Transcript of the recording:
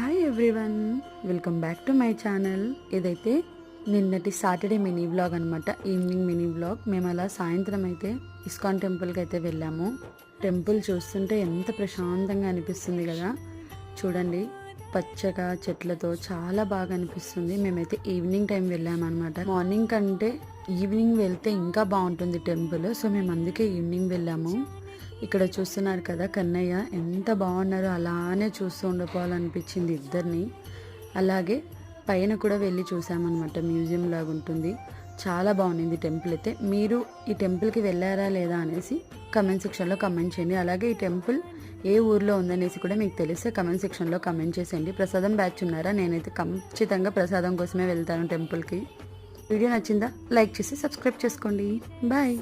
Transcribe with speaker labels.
Speaker 1: Hi everyone welcome back to my channel ఇదైతే నిన్నటి Saturday mini vlog అనమాట evening mini vlog మేము అలా సాయంత్రం అయితే ఇస్కాన్ టెంపుల్కి అయితే వెళ్ళాము. టెంపుల్ చూస్తుంటే ఎంత ప్రశాంతంగా అనిపిస్తుంది కదా. చూడండి పచ్చగా చెట్లతో చాలా బాగా అనిపిస్తుంది. మేమైతే ఈవినింగ్ టైం వెళ్ళామన్నమాట మార్నింగ్ కంటే ఈవినింగ్ వెళ్తే ఇంకా బాగుంటుంది టెంపుల్ సో మేము అందుకే ఈవినింగ్ వెళ్ళాము. ఇక్కడ చూస్తున్నారు కదా కన్నయ్య ఎంత బాగున్నారో అలానే చూస్తూ ఉండిపోవాలనిపించింది ఇద్దరిని. అలాగే పైన కూడా వెళ్ళి చూసామన్నమాట మ్యూజియం లాగా ఉంటుంది. చాలా బాగుంది టెంపుల్ అయితే. మీరు ఈ టెంపుల్కి వెళ్ళారా లేదా అనేసి కమెంట్ సెక్షన్లో కమెంట్ చేయండి. అలాగే ఈ టెంపుల్ ఏ ఊర్లో ఉందనేసి కూడా మీకు తెలిస్తే కమెంట్ సెక్షన్లో కమెంట్ చేసేయండి. ప్రసాదం బ్యాచ్ ఉన్నారా? నేనైతే ఖచ్చితంగా ప్రసాదం కోసమే వెళ్తాను టెంపుల్కి వీడియో నచ్చిందా? లైక్ చేసి సబ్స్క్రైబ్ చేసుకోండి. బాయ్.